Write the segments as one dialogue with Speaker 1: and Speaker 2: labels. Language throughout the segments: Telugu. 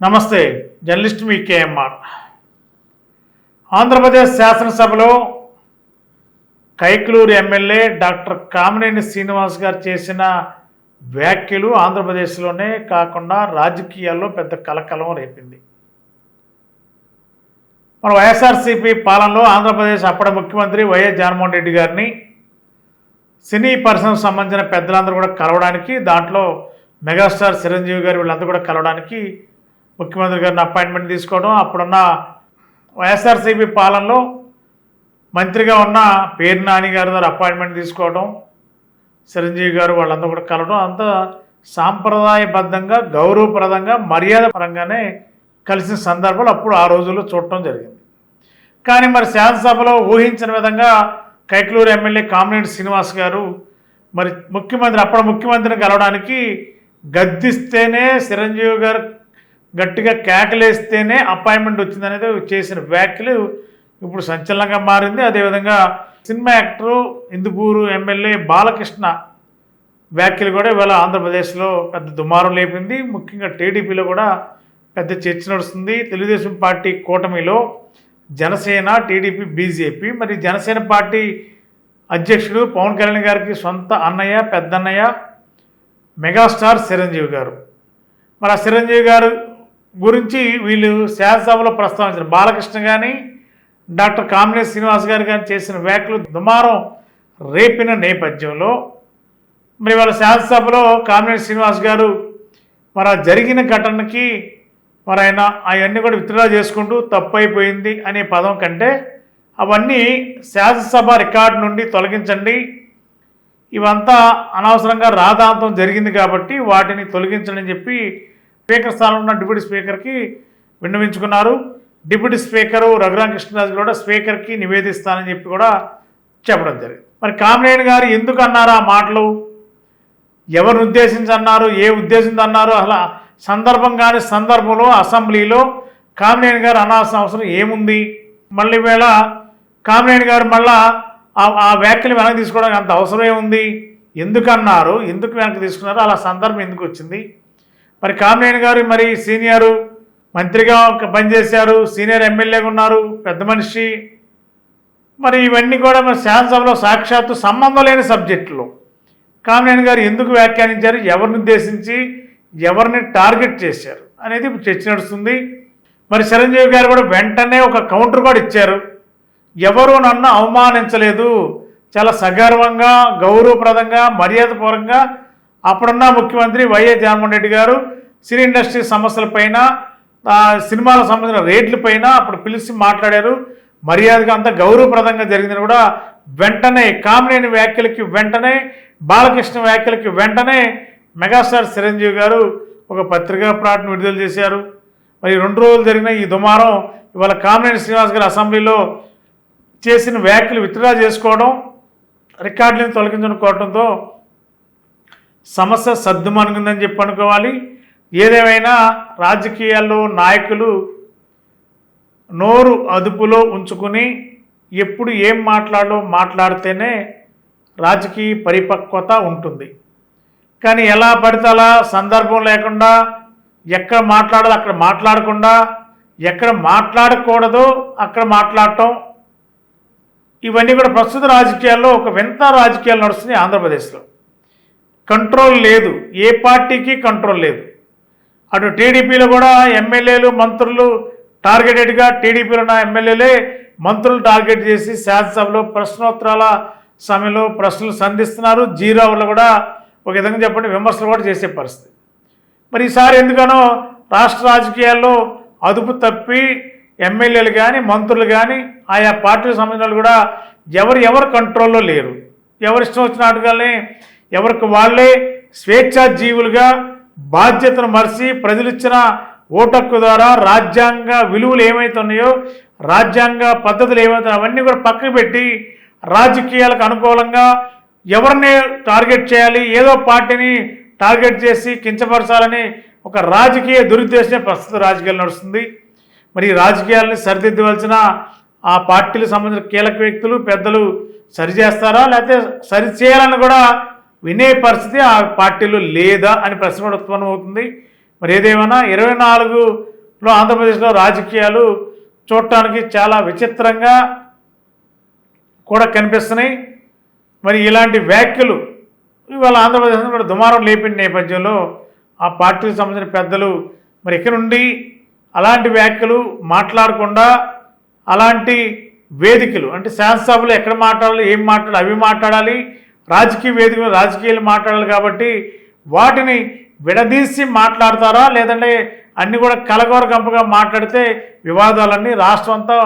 Speaker 1: నమస్తే జర్నలిస్ట్ మీ కేఎంఆర్. ఆంధ్రప్రదేశ్ శాసనసభలో కైకలూరు ఎమ్మెల్యే డాక్టర్ కామినేని శ్రీనివాస్ గారు చేసిన వ్యాఖ్యలు ఆంధ్రప్రదేశ్లోనే కాకుండా రాజకీయాల్లో పెద్ద కలకలం రేపింది. మన వైఎస్ఆర్సీపీ పాలనలో ఆంధ్రప్రదేశ్ అప్పటి ముఖ్యమంత్రి వైఎస్ జగన్మోహన్ రెడ్డి గారిని సినీ పర్సన్ సంబంధించిన పెద్దలందరూ కూడా కలవడానికి దాంట్లో మెగాస్టార్ చిరంజీవి గారు వీళ్ళందరూ కూడా కలవడానికి ముఖ్యమంత్రి గారిని అపాయింట్మెంట్ తీసుకోవడం అప్పుడున్న వైఎస్ఆర్సీపీ పాలనలో మంత్రిగా ఉన్న పేరు నాని గారి ద్వారా అపాయింట్మెంట్ తీసుకోవడం చిరంజీవి గారు వాళ్ళందరూ కూడా కలవడం అంతా సాంప్రదాయబద్ధంగా గౌరవప్రదంగా మర్యాద పరంగానే కలిసిన సందర్భాలు అప్పుడు ఆ రోజుల్లో చూడటం జరిగింది. కానీ మరి శాసనసభలో ఊహించిన విధంగా కైట్లూరు ఎమ్మెల్యే కామినేటి శ్రీనివాస్ గారు మరి ముఖ్యమంత్రి అప్పుడు ముఖ్యమంత్రిని కలవడానికి గద్దిస్తేనే చిరంజీవి గారు గట్టిగా కేకలేస్తేనే అపాయింట్మెంట్ వచ్చిందనేది చేసిన వ్యాఖ్యలు ఇప్పుడు సంచలనంగా మారింది. అదేవిధంగా cinema actor Hindupur MLA Balakrishna వ్యాఖ్యలు కూడా ఇవాళ ఆంధ్రప్రదేశ్లో పెద్ద దుమారం లేపింది. ముఖ్యంగా టీడీపీలో కూడా పెద్ద చర్చ నడుస్తుంది. తెలుగుదేశం పార్టీ కూటమిలో జనసేన టీడీపీ బీజేపీ. మరి జనసేన పార్టీ అధ్యక్షుడు పవన్ కళ్యాణ్ గారికి సొంత అన్నయ్య పెద్దన్నయ్య మెగాస్టార్ చిరంజీవి గారు. మరి ఆ చిరంజీవి గారు గురించి వీళ్ళు శాసనసభలో ప్రస్తావించారు. బాలకృష్ణ కానీ డాక్టర్ కామినేని శ్రీనివాస్ గారు కానీ చేసిన వ్యాఖ్యలు దుమారం రేపిన నేపథ్యంలో మరి వాళ్ళ శాసనసభలో కామినేని శ్రీనివాస్ గారు మరి జరిగిన ఘటనకి మరి ఆయన అవన్నీ కూడా విత్డ్రా చేసుకుంటూ తప్పు అయిపోయింది అనే పదం కంటే అవన్నీ శాసనసభ రికార్డు నుండి తొలగించండి. ఇవంతా అనవసరంగా రాధాంతం జరిగింది కాబట్టి వాటిని తొలగించండి అని చెప్పి స్పీకర్ స్థానంలో ఉన్న డిప్యూటీ స్పీకర్కి విన్నవించుకున్నారు. డిప్యూటీ స్పీకరు రఘురామ కృష్ణరాజు కూడా స్పీకర్కి నివేదిస్తానని చెప్పి కూడా చెప్పడం జరిగింది. మరి కామినేని గారు ఎందుకు అన్నారు ఆ మాటలు? ఎవరిని ఉద్దేశించి అన్నారు ఏ ఉద్దేశంతో అన్నారు? అసలు సందర్భం కానీ సందర్భంలో అసెంబ్లీలో కామినేని గారు అనాల్సిన అవసరం ఏముంది? మళ్ళీ వేళ కామినేని గారు మళ్ళా ఆ- వ్యాఖ్యలు వెనక్కి తీసుకోవడానికి అంత అవసరమే ఉంది? ఎందుకన్నారు ఎందుకు వెనక్కి తీసుకున్నారు? అలా సందర్భం ఎందుకు వచ్చింది? మరి కామినేని గారు మరి సీనియరు మంత్రిగా ఒక పనిచేశారు సీనియర్ ఎమ్మెల్యేగా ఉన్నారు పెద్ద మనిషి. మరి ఇవన్నీ కూడా మరి శాసనసభలో సాక్షాత్తు సంబంధం లేని సబ్జెక్టులు. కామినేని గారు ఎందుకు వ్యాఖ్యానించారు ఎవరిని ఉద్దేశించి ఎవరిని టార్గెట్ చేశారు అనేది చర్చ నడుస్తుంది. మరి చిరంజీవి గారు కూడా వెంటనే ఒక కౌంటర్ కూడా ఇచ్చారు. ఎవరు నన్ను అవమానించలేదు చాలా సగర్వంగా గౌరవప్రదంగా మర్యాదపూర్వకంగా అప్పుడున్న ముఖ్యమంత్రి వైఎస్ జగన్మోహన్ రెడ్డి గారు సినీ ఇండస్ట్రీ సమస్యలపైన సినిమాలకు సంబంధించిన రేట్లపైన అప్పుడు పిలిచి మాట్లాడారు. మర్యాదగా అంత గౌరవప్రదంగా జరిగిందని కూడా వెంటనే కామినేని వ్యాఖ్యలకి వెంటనే బాలకృష్ణ వ్యాఖ్యలకి వెంటనే మెగాస్టార్ చిరంజీవి గారు ఒక పత్రికా ప్రకటన విడుదల చేశారు. మరి రెండు రోజులు జరిగిన ఈ దుమారం ఇవాళ కామినేని శ్రీనివాస్ గారు అసెంబ్లీలో చేసిన వ్యాఖ్యలు విత్డ్రా చేసుకోవడం రికార్డులను తొలగించుకోవడంతో సమస్య సర్దుమనుకుందని చెప్పి అనుకోవాలి ఏదేమైనా రాజకీయాల్లో నాయకులు నోరు అదుపులో ఉంచుకుని ఎప్పుడు ఏం మాట్లాడో మాట్లాడితేనే రాజకీయ పరిపక్వత ఉంటుంది. కానీ ఎలా పడితే అలా సందర్భం లేకుండా ఎక్కడ మాట్లాడాలో అక్కడ మాట్లాడకుండా ఎక్కడ మాట్లాడకూడదో అక్కడ మాట్లాడటం ఇవన్నీ కూడా ప్రస్తుత రాజకీయాల్లో ఒక వింత రాజకీయాలు నడుస్తున్నాయి ఆంధ్రప్రదేశ్లో. కంట్రోల్ లేదు. ఏ పార్టీకి కంట్రోల్ లేదు. అటు టీడీపీలో కూడా ఎమ్మెల్యేలు మంత్రులు టార్గెటెడ్గా టీడీపీలో ఉన్న ఎమ్మెల్యేలే మంత్రులు టార్గెట్ చేసి శాసనసభలో ప్రశ్నోత్తరాల సమయంలో ప్రశ్నలు సంధిస్తున్నారు. జీరో అవర్లో కూడా ఒక విధంగా చెప్పండి విమర్శలు కూడా చేసే పరిస్థితి. మరి ఈసారి ఎందుకనో రాష్ట్ర రాజకీయాల్లో అదుపు తప్పి ఎమ్మెల్యేలు కానీ మంత్రులు కానీ ఆయా పార్టీలకు సంబంధించిన కూడా ఎవరు ఎవరు కంట్రోల్లో లేరు. ఎవరిష్టం వచ్చిన వచ్చినట్టుగానే ఎవరికి వాళ్ళే స్వేచ్ఛా జీవులుగా బాధ్యతను మరిచి ప్రజలు ఇచ్చిన ఓటక్కు ద్వారా రాజ్యాంగ విలువలు ఏమైతున్నాయో రాజ్యాంగ పద్ధతులు ఏమవుతున్నాయో అవన్నీ కూడా పక్కకు పెట్టి రాజకీయాలకు అనుకూలంగా ఎవరిని టార్గెట్ చేయాలి ఏదో పార్టీని టార్గెట్ చేసి కించపరచాలని ఒక రాజకీయ దురుద్దేశమే ప్రస్తుత రాజకీయాలు నడుస్తుంది. మరి రాజకీయాలని సరిదిద్దవలసిన ఆ పార్టీలకు సంబంధించిన కీలక వ్యక్తులు పెద్దలు సరిచేస్తారా? లేకపోతే సరి చేయాలని కూడా వినే పరిస్థితి ఆ పార్టీలో లేదా అని ప్రశ్న కూడా ఉత్పన్నం అవుతుంది. మరి ఏదేమైనా ఇరవై నాలుగులో ఆంధ్రప్రదేశ్లో రాజకీయాలు చూడటానికి చాలా విచిత్రంగా కూడా కనిపిస్తున్నాయి. మరి ఇలాంటి వ్యాఖ్యలు ఇవాళ ఆంధ్రప్రదేశ్ కూడా దుమారం లేపిన నేపథ్యంలో ఆ పార్టీకి సంబంధించిన పెద్దలు మరి ఇక్కడ నుండి అలాంటి వ్యాఖ్యలు మాట్లాడకుండా అలాంటి వేదికలు అంటే శాసనసభలో ఎక్కడ మాట్లాడాలి ఏం మాట్లాడాలి అవి మాట్లాడాలి రాజకీయ వేదికలు రాజకీయాలు మాట్లాడాలి కాబట్టి వాటిని విడదీసి మాట్లాడతారా? లేదంటే అన్నీ కూడా కలగోర గంపగా మాట్లాడితే వివాదాలన్నీ రాష్ట్రం అంతా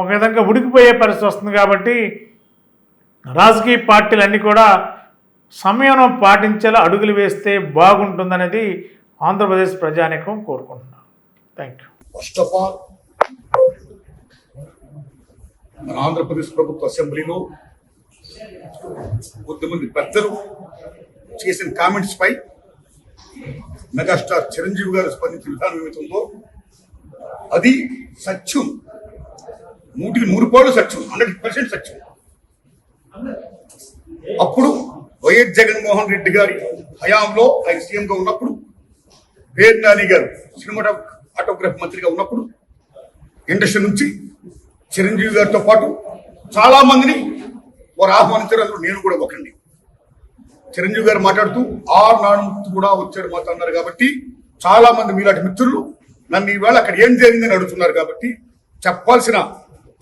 Speaker 1: ఒక విధంగా ఉడికిపోయే పరిస్థితి వస్తుంది కాబట్టి రాజకీయ పార్టీలన్నీ కూడా సంయమనం పాటించేలా అడుగులు వేస్తే బాగుంటుందనేది ఆంధ్రప్రదేశ్ ప్రజానీకం కోరుకుంటున్నాను. Thank you
Speaker 2: first of all మన ఆంధ్రప్రదేశ్ ప్రభుత్వ అసెంబ్లీలో కొద్దిమంది పెద్దలు చేసిన కామెంట్స్ పై మెగాస్టార్ చిరంజీవి గారు స్పందించిన విధానం ఏమవుతుందో అది సత్యం. నూటికి నూరు పాడు సత్యం హండ్రెడ్ పర్సెంట్ సత్యం. అప్పుడు వైఎస్ జగన్మోహన్ రెడ్డి గారి హయాంలో ఆయన సీఎంగా ఉన్నప్పుడు పేరు నాని గారు సినిమాటో ఆటోగ్రాఫ్ మంత్రిగా ఉన్నప్పుడు ఇండస్ట్రీ నుంచి చిరంజీవి గారితో పాటు చాలా మందిని వారు ఆహ్వానించారు అందులో నేను కూడా ఒకండి చిరంజీవి గారు మాట్లాడుతూ ఆర్ నాన్న కూడా వచ్చారు మాతో అన్నారు కాబట్టి చాలా మంది మీలాంటి మిత్రులు నన్ను ఈవేళ అక్కడ ఏం జరిగిందని అడుగుతున్నారు కాబట్టి చెప్పాల్సిన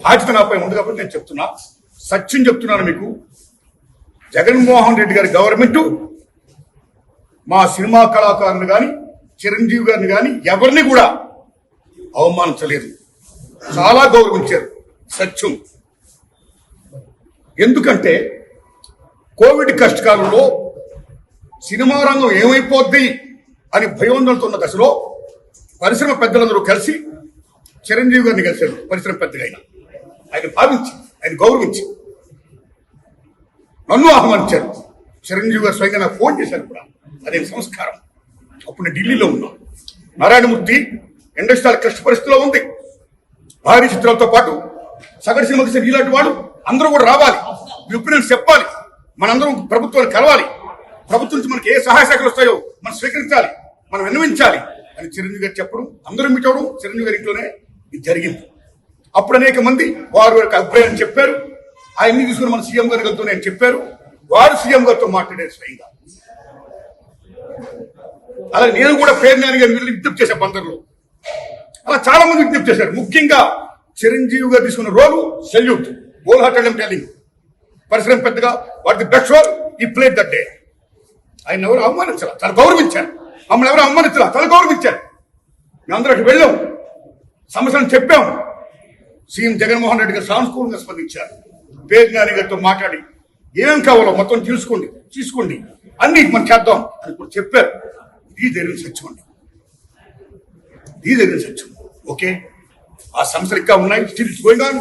Speaker 2: బాధ్యత నాపై ఉంది కాబట్టి నేను చెప్తున్నా. సత్యం చెప్తున్నాను మీకు. జగన్మోహన్ రెడ్డి గారి గవర్నమెంట్ మా సినిమా కళాకారులు కానీ చిరంజీవి గారిని కానీ ఎవరిని కూడా అవమానించలేదు. చాలా గౌరవించారు. సత్యం. ఎందుకంటే కోవిడ్ కష్టకాలంలో సినిమా రంగం ఏమైపోద్ది అని భయోందనతో ఉన్న దశలో పరిశ్రమ పెద్దలందరూ కలిసి చిరంజీవి గారిని కలిశారు. పరిశ్రమ పెద్దగా ఆయన ఆయన భావించి ఆయన గౌరవించి. నన్ను ఆహ్వానించారు. చిరంజీవి గారు స్వయంగా నాకు ఫోన్ చేశారు కూడా. అదే సంస్కారం. అప్పుడు నేను ఢిల్లీలో ఉన్నా. నారాయణమూర్తి ఇండస్ట్రియల్ కష్ట పరిస్థితిలో ఉంది. భారీ చిత్రాలతో పాటు సగటు సినిమాకి సరి ఇలాంటి వాడు అందరూ కూడా రావాలి. ఒపీనియన్స్ చెప్పాలి. మనందరం ప్రభుత్వాన్ని కలవాలి. ప్రభుత్వం నుంచి మనకి ఏ సహాయ శాఖలు వస్తాయో మనం స్వీకరించాలి. మనం విన్నవించాలి. అని చిరంజీవి గారు చెప్పడం అందరూ మీట్ అవడం చిరంజీవి గారి ఇంట్లోనే ఇది జరిగింది. అప్పుడు అనేక మంది వారు యొక్క అభిప్రాయం చెప్పారు. ఆయన్ని తీసుకుని మన సీఎం గారితో నేను చెప్పారు. వారు సీఎం గారితో మాట్లాడారు స్వయంగా. అలా నేను కూడా పేరు నాని గారిని విజ్ఞప్తి చేశాను బందర్లో అలా చాలా మంది విజ్ఞప్తి చేశారు. ముఖ్యంగా చిరంజీవి గారు తీసుకున్న role salute. Gold hearted telling పరిశ్రమ పెద్దగా వాటి బెస్ట్ రోల్ ఈ ప్లేట్ దట్ డే ఆయన ఎవరు అవమానించాల? చాలా గౌరవించారు. మమ్మల్ని ఎవరు అవమానించాల? చాలా గౌరవించారు. మేమందరం అటు వెళ్ళాం. సమస్యలను చెప్పాం. సీఎం జగన్మోహన్ రెడ్డి గారు సానుకూలంగా స్పందించారు పేరు గారితో మాట్లాడి ఏం కావాలో మొత్తం తెలుసుకోండి తీసుకోండి. అన్ని మనం చేద్దాం అని కూడా చెప్పారు. ఇది జరిగిన సత్యం అండి ఇది జరిగిన సత్యం ఓకే? ఆ సమస్యలు ఇంకా ఉన్నాయి. స్టిల్ గోయింగ్ ఆన్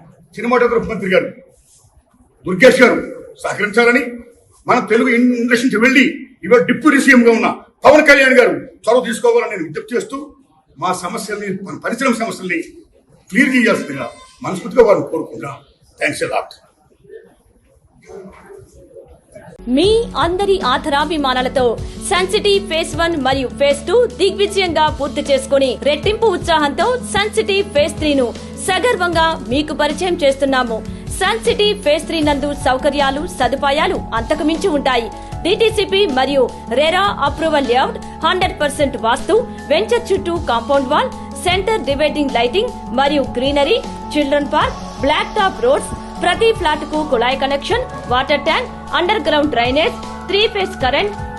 Speaker 2: సినిమాటోగ్రఫీ మంత్రి గారు దుర్గేష్ గారు సహకరించాలని మన తెలుగు ఇండస్ట్రీ వెళ్ళి ఇవాళ డిప్యూటీ సీఎంగా ఉన్న పవన్ కళ్యాణ్ గారు చొరవ తీసుకోవాలని నేను విజ్ఞప్తి చేస్తూ మా సమస్యల్ని మన పరిశ్రమ సమస్యల్ని క్లియర్ చేయాల్సిందిగా మనస్ఫూర్తిగా వారిని కోరుకుంటున్నాం. Thanks lot.
Speaker 3: మీ అందరి ఆధరాభిమానాలతో సన్సిటీ ఫేస్ వన్ మరియు ఫేస్ టూ దిగ్విజయంగా పూర్తి చేసుకుని రెట్టింపు ఉత్సాహంతో సెన్సిటీ ఫేస్ త్రీ ను సగర్వంగా మీకు పరిచయం చేస్తున్నాము. సన్ సిటీ ఫేస్ త్రీ నందు సౌకర్యాలు సదుపాయాలు అంతకుమించి ఉంటాయి. డిటిసిపి మరియు RERA approval layout hundred percent vastu venture చుట్టూ compound wall center dividing lighting మరియు greenery children park black top roads ప్రతి ఫ్లాట్కు కుళాయి connection water tank under ground drainage three phase current